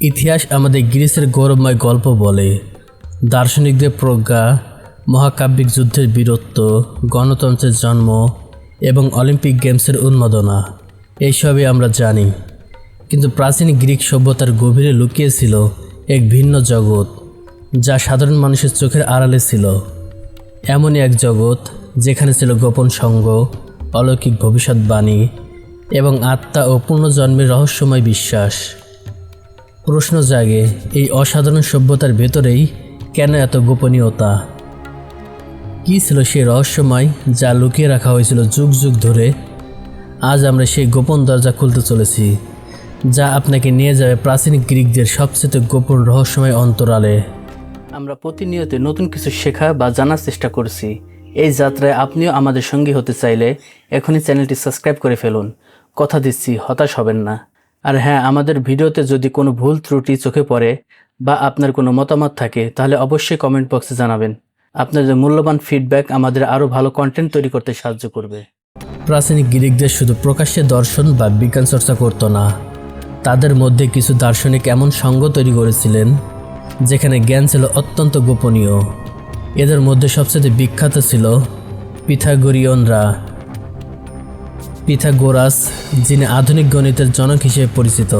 ইতিহাস আমাদের গ্রিসের গৌরবময় গল্প বলে। দার্শনিকদের প্রজ্ঞা, মহাকাব্যিক যুদ্ধের বীরত্ব, গণতন্ত্রের জন্ম এবং অলিম্পিক গেমসের উন্মাদনা, এইসবই আমরা জানি। কিন্তু প্রাচীন গ্রিক সভ্যতার গভীরে লুকিয়েছিল এক ভিন্ন জগৎ, যা সাধারণ মানুষের চোখের আড়ালে ছিল। এমনই এক জগৎ যেখানে ছিল গোপন সঙ্গ, অলৌকিক ভবিষ্যৎবাণী এবং আত্মা ও পুনর্জন্মের রহস্যময় বিশ্বাস। প্রশ্ন জাগে, এই অসাধারণ সভ্যতার ভেতরেই কেন এত গোপনীয়তা? কী ছিল সেই রহস্যময় যা লুকিয়ে রাখা হয়েছিল যুগ যুগ ধরে? আজ আমরা সেই গোপন দরজা খুলতে চলেছি, যা আপনাকে নিয়ে যাবে প্রাচীন গ্রিকদের সবচেয়ে গোপন রহস্যময় অন্তরালে। আমরা প্রতিনিয়ত নতুন কিছু শেখা বা জানার চেষ্টা করছি। এই যাত্রায় আপনিও আমাদের সঙ্গী হতে চাইলে এখনই চ্যানেলটি সাবস্ক্রাইব করে ফেলুন। কথা দিচ্ছি, হতাশ হবেন না। আর হ্যাঁ আমাদের ভিডিওতে যদি কোনো ভুল ত্রুটি চোখে পড়ে বা আপনার কোনো মতামত থাকে, তাহলে অবশ্যই কমেন্ট বক্সে জানাবেন। আপনাদের মূল্যবান ফিডব্যাক আমাদের আরও ভালো কন্টেন্ট তৈরি করতে সাহায্য করবে। প্রাচীন গ্রিকদের শুধু প্রকাশ্যে দর্শন বা বিজ্ঞান চর্চা করতো না। তাদের মধ্যে কিছু দার্শনিক এমন সঙ্গ তৈরি করেছিলেন, যেখানে জ্ঞান ছিল অত্যন্ত গোপনীয়। এদের মধ্যে সবচেয়ে বিখ্যাত ছিল পিথাগোরিয়নরা। পিথাগোরাস, যিনি আধুনিক গণিতের জনক হিসেবে পরিচিত।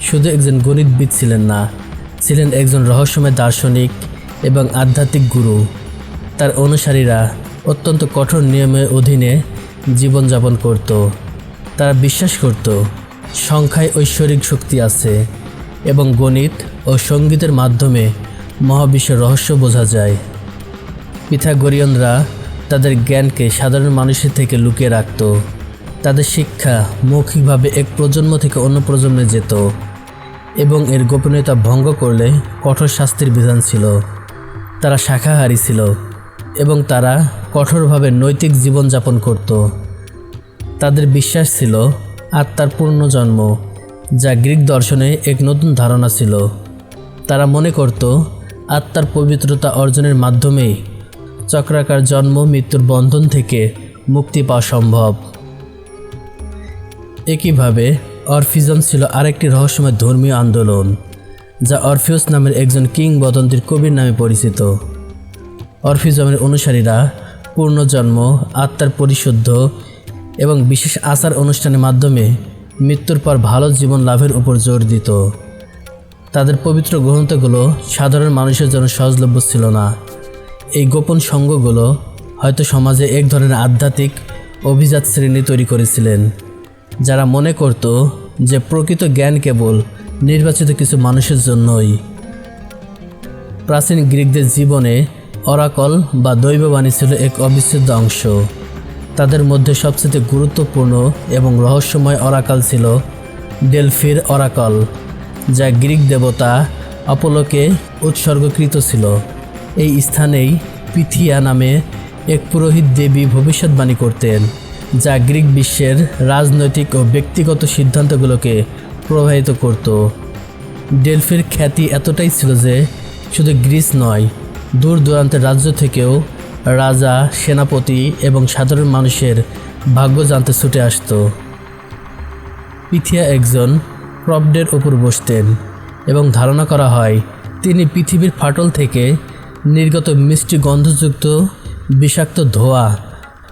শুধু একজন গণিতবিদ ছিলেন না, ছিলেন একজন রহস্যময় দার্শনিক এবং আধ্যাত্মিক গুরু। তার অনুসারীরা অত্যন্ত কঠোর নিয়মের অধীনে জীবনযাপন করত। তারা বিশ্বাস করত, সংখ্যায় ঐশ্বরিক শক্তি আছে এবং গণিত ও সঙ্গীতের মাধ্যমে মহাবিশ্বের রহস্য বোঝা যায়। পিথাগোরিয়ানরা তাদের জ্ঞানকে সাধারণ মানুষের থেকে লুকিয়ে রাখত। তাদের শিক্ষা মৌখিকভাবে এক প্রজন্ম থেকে অন্য প্রজন্মে যেত এবং এর গোপনীয়তা ভঙ্গ করলে কঠোর শাস্তির বিধান ছিল। তারা শাখাহারী ছিল এবং তারা কঠোরভাবে নৈতিক জীবনযাপন করত। তাদের বিশ্বাস ছিল আত্মার পূর্ণজন্ম যা গ্রিক দর্শনে এক নতুন ধারণা ছিল। তারা মনে করত আত্মার পবিত্রতা অর্জনের মাধ্যমেই চক্রাকার জন্ম, মৃত্যুর বন্ধন থেকে মুক্তি পাওয়া সম্ভব। একইভাবে, অরফিজম ছিল আরেকটি রহস্যময় ধর্মীয় আন্দোলন, যা অরফিউস নামের একজন কিংবদন্তির কবির নামে পরিচিত। অরফিজমের অনুসারীরা পূর্ণজন্ম আত্মার পরিশুদ্ধ এবং বিশেষ আচার অনুষ্ঠানের মাধ্যমে মৃত্যুর পর ভালো জীবন লাভের উপর জোর দিত। তাদের পবিত্র গ্রন্থগুলো সাধারণ মানুষের জন্য সহজলভ্য ছিল না। এই গোপন সঙ্গগুলো হয়তো সমাজে এক ধরনের আধ্যাত্মিক অভিজাত শ্রেণি তৈরি করেছিলেন, যারা মনে করত যে প্রকৃত জ্ঞান কেবল নির্বাচিত কিছু মানুষের জন্যই। প্রাচীন গ্রিকদের জীবনে অরাকল বা দৈববাণী ছিল এক অবিচ্ছেদ্য অংশ। তাদের মধ্যে সবচেয়ে গুরুত্বপূর্ণ এবং রহস্যময় অরাকাল ছিল ডেলফির অরাকল, যা গ্রিক দেবতা অপলোকে উৎসর্গকৃত ছিল। এই স্থানেই পিথিয়া নামে এক পুরোহিত দেবী ভবিষ্যৎবাণী করতেন, যা গ্রিক বিশ্বের রাজনৈতিক ও ব্যক্তিগত সিদ্ধান্তগুলোকে প্রভাবিত করত। ডেলফির খ্যাতি এতটাই ছিল যে শুধু গ্রিস নয় দূর দূরান্তের রাজ্য থেকেও রাজা, সেনাপতি এবং সাধারণ মানুষের ভাগ্য জানতে ছুটে আসত। পিথিয়া একজন প্রবডের ওপর বসতেন এবং ধারণা করা হয়, তিনি পৃথিবীর ফাটল থেকে নির্গত মিষ্টি গন্ধযুক্ত বিষাক্ত ধোয়া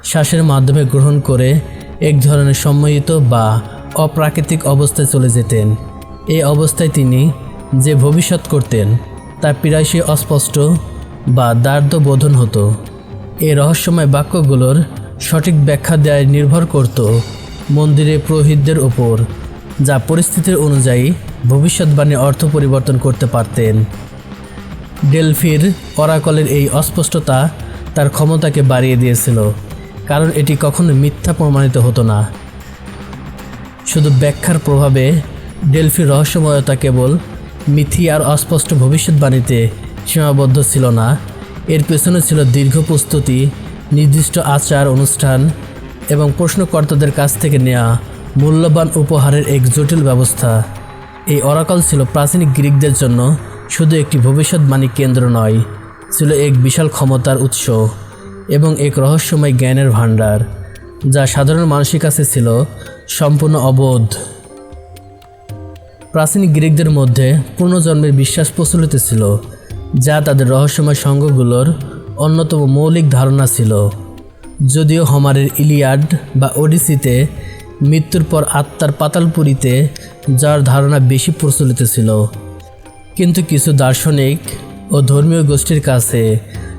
শ্বাসের মাধ্যমে গ্রহণ করে এক ধরনের সম্মোহিত বা অপ্রাকৃতিক অবস্থায় চলে যেতেন। এই অবস্থায় তিনি যে ভবিষ্যৎ করতেন, তা প্রায়শই অস্পষ্ট বা দার্দ বোধন হতো। এই রহস্যময় বাক্যগুলোর সঠিক ব্যাখ্যা দেয় নির্ভর করত মন্দিরে পুরোহিতদের ওপর যা পরিস্থিতির অনুযায়ী ভবিষ্যৎবাণী অর্থ পরিবর্তন করতে পারতেন। ডেলফির অরাকলের এই অস্পষ্টতা তার ক্ষমতাকে বাড়িয়ে দিয়েছিল, কারণ এটি কখনো মিথ্যা প্রমাণিত হতো না। শুধু ব্যাখ্যার প্রভাবে ডেলফির রহস্যময়তা কেবল মিথি আর অস্পষ্ট ভবিষ্যৎবাণীতে সীমাবদ্ধ ছিল না। এর পেছনে ছিল দীর্ঘ প্রস্তুতি, নির্দিষ্ট আচার, অনুষ্ঠান এবং প্রশ্নকর্তাদের কাছ থেকে নেওয়া মূল্যবান উপহারের এক জটিল ব্যবস্থা। এই অরাকল ছিল প্রাচীন গ্রিকদের জন্য শুধু একটি ভবিষ্যৎবাণী কেন্দ্র নয়, ছিল এক বিশাল ক্ষমতার উৎস এবং এক রহস্যময় জ্ঞানের ভাণ্ডার, যা সাধারণ মানুষের কাছে ছিল সম্পূর্ণ অবোধ। প্রাচীন গ্রিকদের মধ্যে পুনর্জন্মের বিশ্বাস প্রচলিত ছিল, যা তাদের রহস্যময় সঙ্গগুলোর অন্যতম মৌলিক ধারণা ছিল। যদিও হমারের ইলিয়াড বা ওডিসিতে মৃত্যুর পর আত্মার পাতালপুরীতে যার ধারণা বেশি প্রচলিত ছিল। কিন্তু কিছু দার্শনিক ও ধর্মীয় গোষ্ঠীর কাছে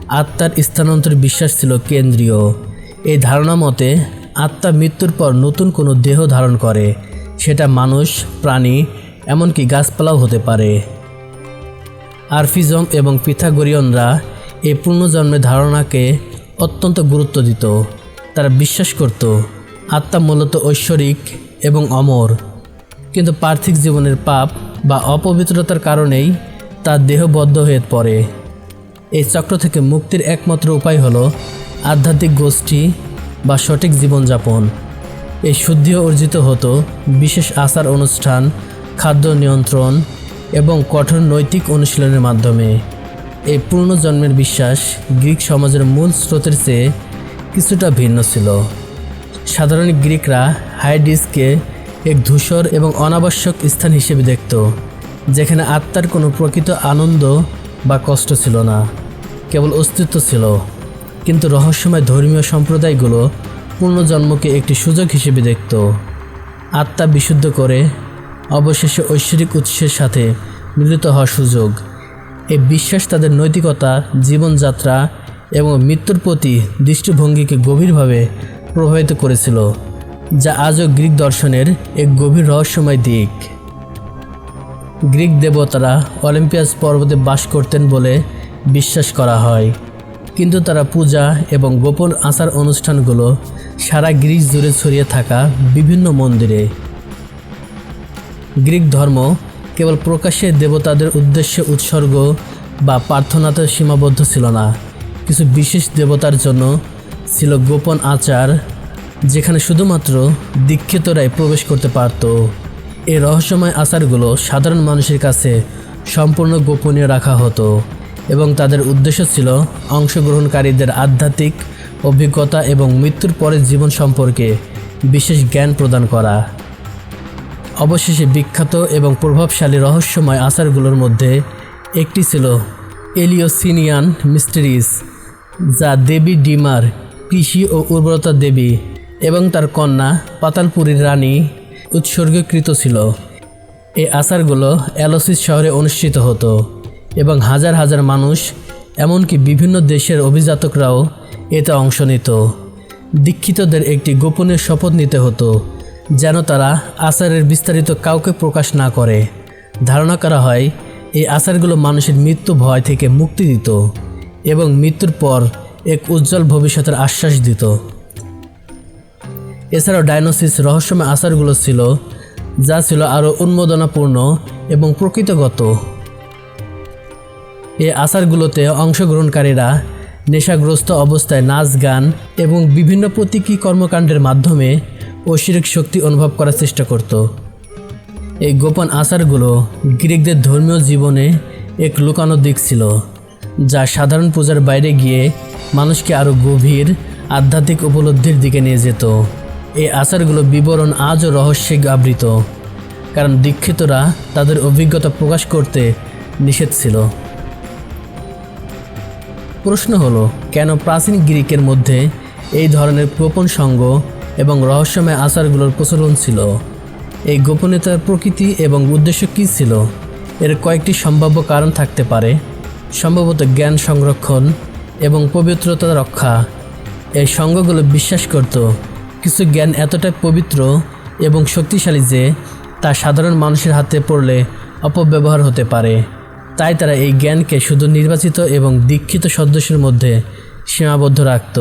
আত্মার স্থানান্তর বিশ্বাস ছিল কেন্দ্রীয়। এই ধারণা মতে আত্মা মৃত্যুর পর নতুন কোনো দেহ ধারণ করে, সেটা মানুষ, প্রাণী, এমনকি গাছপালাও হতে পারে। আরফিজম এবং পিথাগোরিয়নরা এই পুনর্জন্মের ধারণাকে অত্যন্ত গুরুত্ব দিত। তারা বিশ্বাস করত, আত্মা মূলত ঐশ্বরিক এবং অমর। কিন্তু পার্থিব জীবনের পাপ বা অপবিত্রতার কারণেই তার দেহবদ্ধ হয়ে পড়ে। এই চক্র থেকে মুক্তির একমাত্র উপায় হলো আধ্যাত্মিক গোষ্ঠী বা সঠিক জীবনযাপন। এই শুদ্ধিও অর্জিত হতো বিশেষ আচার অনুষ্ঠান, খাদ্য নিয়ন্ত্রণ এবং কঠোর নৈতিক অনুশীলনের মাধ্যমে। এই পূর্ণজন্মের বিশ্বাস গ্রিক সমাজের মূল স্রোতের চেয়ে কিছুটা ভিন্ন ছিল। সাধারণ গ্রিকরা হাইডিসকে এক ধূসর এবং অনাবশ্যক স্থান হিসেবে দেখত, যেখানে আত্মার কোনো প্রকৃত আনন্দ বা কষ্ট ছিল না, কেবল অস্তিত্ব ছিল। কিন্তু রহস্যময় ধর্মীয় সম্প্রদায়গুলো পুনর্জন্মকে একটি সুযোগ হিসেবে দেখত। আত্মা বিশুদ্ধ করে অবশেষে ঐশ্বরিক উৎসের সাথে মিলিত হওয়ার সুযোগ। এই বিশ্বাস তাদের নৈতিকতা, জীবনযাত্রা এবং মৃত্যুর প্রতি দৃষ্টিভঙ্গিকে গভীরভাবে প্রভাবিত করেছিল। যা আজও গ্রিক দর্শনের এক গভীর রহস্যময় দিক। গ্রিক দেবতারা অলিম্পিয়াস পর্বতে বাস করতেন বলে বিশ্বাস করা হয়। কিন্তু তারা পূজা এবং গোপন আচার অনুষ্ঠানগুলো সারা গ্রিক জুড়ে ছড়িয়ে থাকা বিভিন্ন মন্দিরে। গ্রিক ধর্ম কেবল প্রকাশ্যে দেবতাদের উদ্দেশ্যে উৎসর্গ বা প্রার্থনাতে সীমাবদ্ধ ছিল না। কিছু বিশেষ দেবতার জন্য ছিল গোপন আচার যেখানে শুধুমাত্র দীক্ষিতরাই প্রবেশ করতে পারত। এই রহস্যময় আচারগুলো সাধারণ মানুষের কাছে সম্পূর্ণ গোপনীয় রাখা হতো এবং তাদের উদ্দেশ্য ছিল অংশগ্রহণকারীদের আধ্যাত্মিক অভিজ্ঞতা এবং মৃত্যুর পরের জীবন সম্পর্কে বিশেষ জ্ঞান প্রদান করা। অবশেষে বিখ্যাত এবং প্রভাবশালী রহস্যময় আচারগুলোর মধ্যে একটি ছিল এলিওসিনিয়ান মিস্টেরিস যা দেবী ডিমার কৃষি ও উর্বরতা দেবী এবং তার কন্যা পাতালপুরীর রানী উৎসর্গীকৃত ছিল। এই আচারগুলো অ্যালোসিস শহরে অনুষ্ঠিত হতো এবং হাজার হাজার মানুষ, এমনকি বিভিন্ন দেশের অভিজাতকরাও এতে অংশ নিত। দীক্ষিতদের একটি গোপনীয় শপথ নিতে হতো, যেন তারা আচারের বিস্তারিত কাউকে প্রকাশ না করে। ধারণা করা হয়, এই আচারগুলো মানুষের মৃত্যু ভয় থেকে মুক্তি দিত এবং মৃত্যুর পর এক উজ্জ্বল ভবিষ্যতের আশ্বাস দিত। এছাড়াও ডায়নোসিস রহস্যময় আচারগুলো ছিল, যা ছিল আরও উন্মোদনাপূর্ণ এবং প্রকৃতগত। এই আচারগুলোতে অংশগ্রহণকারীরা নেশাগ্রস্ত অবস্থায় নাচ, গান এবং বিভিন্ন প্রতীকী কর্মকাণ্ডের মাধ্যমে ঐশ্বরিক শক্তি অনুভব করার চেষ্টা করত। এই গোপন আচারগুলো গ্রিকদের ধর্মীয় জীবনে এক লুকানো দিক ছিল, যা সাধারণ পূজার বাইরে গিয়ে মানুষকে আরও গভীর, আধ্যাত্মিক উপলব্ধির দিকে নিয়ে যেত। এই আচারগুলো বিবরণ আজও রহস্যে আবৃত, কারণ দীক্ষিতরা তাদের অভিজ্ঞতা প্রকাশ করতে নিষেধ ছিল। প্রশ্ন হলো, কেন প্রাচীন গ্রিকের মধ্যে এই ধরনের গোপন সঙ্গ এবং রহস্যময় আচারগুলোর প্রচলন ছিল? এই গোপনীয়তার প্রকৃতি এবং উদ্দেশ্য কী ছিল? এর কয়েকটি সম্ভাব্য কারণ থাকতে পারে। সম্ভবত জ্ঞান সংরক্ষণ এবং পবিত্রতা রক্ষা। এই সঙ্গগুলো বিশ্বাস করত কিছু জ্ঞান এতটাই পবিত্র এবং শক্তিশালী যে তা সাধারণ মানুষের হাতে পড়লে অপব্যবহার হতে পারে। তাই তারা এই জ্ঞানকে শুধু নির্বাচিত এবং দীক্ষিত সদস্যের মধ্যে সীমাবদ্ধ রাখত,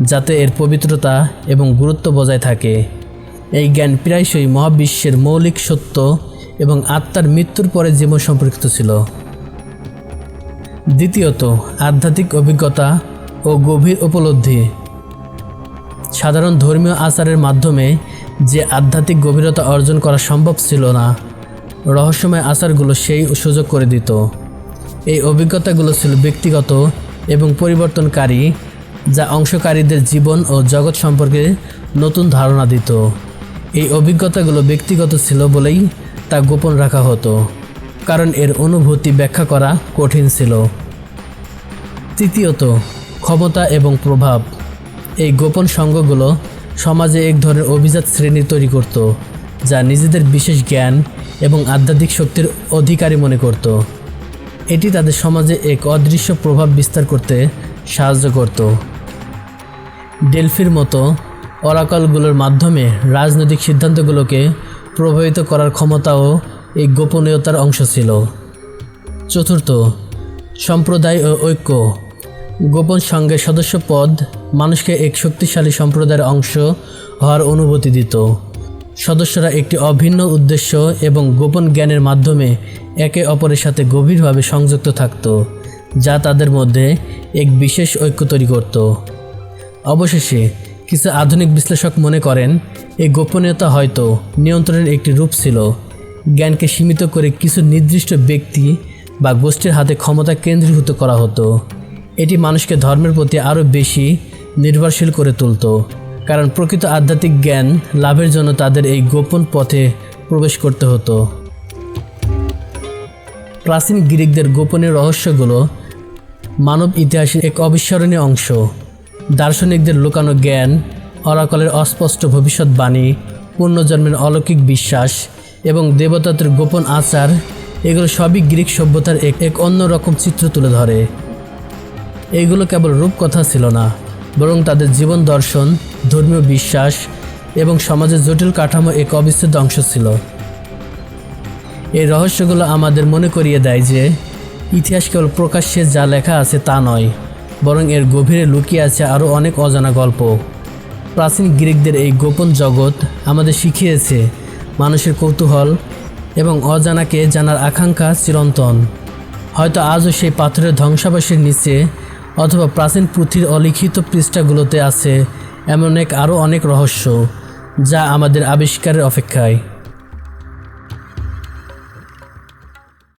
যাতে এর পবিত্রতা এবং গুরুত্ব বজায় থাকে। এই জ্ঞান প্রায়শই মহাবিশ্বের মৌলিক সত্য এবং আত্মার মৃত্যুর পরে জীবন সম্পর্কিত ছিল। দ্বিতীয়ত, আধ্যাত্মিক অভিজ্ঞতা ও গভীর উপলব্ধি। সাধারণ ধর্মীয় আচারের মাধ্যমে যে আধ্যাত্মিক গভীরতা অর্জন করা সম্ভব ছিল না, রহস্যময় আচারগুলো সেই সুযোগ করে দিত। এই অভিজ্ঞতাগুলো ছিল ব্যক্তিগত এবং পরিবর্তনকারী, যা অংশকারীদের জীবন ও জগৎ সম্পর্কে নতুন ধারণা দিত। এই অভিজ্ঞতাগুলো ব্যক্তিগত ছিল বলেই তা গোপন রাখা হতো, কারণ এর অনুভূতি ব্যাখ্যা করা কঠিন ছিল। তৃতীয়ত, ক্ষমতা এবং প্রভাব। এই গোপন সঙ্গগুলো সমাজে এক ধরনের অভিজাত শ্রেণি তৈরি করত, যা নিজেদের বিশেষ জ্ঞান এবং আধ্যাত্মিক শক্তির অধিকারী মনে করত। এটি তাদের সমাজে এক অদৃশ্য প্রভাব বিস্তার করতে সাহায্য করত। ডেলফির মতো অরাকলগুলোর মাধ্যমে রাজনৈতিক সিদ্ধান্তগুলোকে প্রভাবিত করার ক্ষমতাও এই গোপনীয়তার অংশ ছিল। চতুর্থ, সম্প্রদায় ও ঐক্য। গোপন সঙ্গের সদস্য পদ মানুষকে এক শক্তিশালী সম্প্রদায়ের অংশ হওয়ার অনুভূতি দিত। সদস্যরা একটি অভিন্ন উদ্দেশ্য এবং গোপন জ্ঞানের মাধ্যমে একে অপরের সাথে গভীরভাবে সংযুক্ত থাকত, যা তাদের মধ্যে এক বিশেষ ঐক্য তৈরি করত। অবশেষে কিছু আধুনিক বিশ্লেষক মনে করেন এই গোপনীয়তা হয়তো নিয়ন্ত্রণের একটি রূপ ছিল। জ্ঞানকে সীমিত করে কিছু নির্দিষ্ট ব্যক্তি বা গোষ্ঠীর হাতে ক্ষমতা কেন্দ্রীভূত করা হতো। এটি মানুষকে ধর্মের প্রতি আরও বেশি নির্ভরশীল করে তুলত, কারণ প্রকৃত আধ্যাত্মিক জ্ঞান লাভের জন্য তাদের এই গোপন পথে প্রবেশ করতে হতো। প্রাচীন গ্রিকদের গোপনীয় রহস্যগুলো মানব ইতিহাসের এক অবিস্মরণীয় অংশ। দার্শনিকদের লুকানো জ্ঞান, অরাকলের অস্পষ্ট ভবিষ্যৎবাণী পূর্ণজন্মের অলৌকিক বিশ্বাস এবং দেবতাদের গোপন আচার, এগুলো সবই গ্রিক সভ্যতার এক এক অন্যরকম চিত্র তুলে ধরে। এইগুলো কেবল রূপকথা ছিল না, বরং তাদের জীবন দর্শন, ধর্মীয় বিশ্বাস এবং সমাজের জটিল কাঠামো এক অবিচ্ছেদ্য অংশ ছিল। এই রহস্যগুলো আমাদের মনে করিয়ে দেয় যে, ইতিহাস কেবল প্রকাশ্যে যা লেখা আছে তা নয়, বরং এর গভীরে লুকিয়ে আছে আরও অনেক অজানা গল্প। প্রাচীন গ্রিকদের এই গোপন জগৎ আমাদের শিখিয়েছে মানুষের কৌতূহল এবং অজানাকে জানার আকাঙ্ক্ষা চিরন্তন। হয়তো আজও সেই পাথরের ধ্বংসাবশের নিচে অথবা প্রাচীন পুঁথির অলিখিত পৃষ্ঠাগুলোতে আছে এমন এক আরও অনেক রহস্য, যা আমাদের আবিষ্কারের অপেক্ষায়।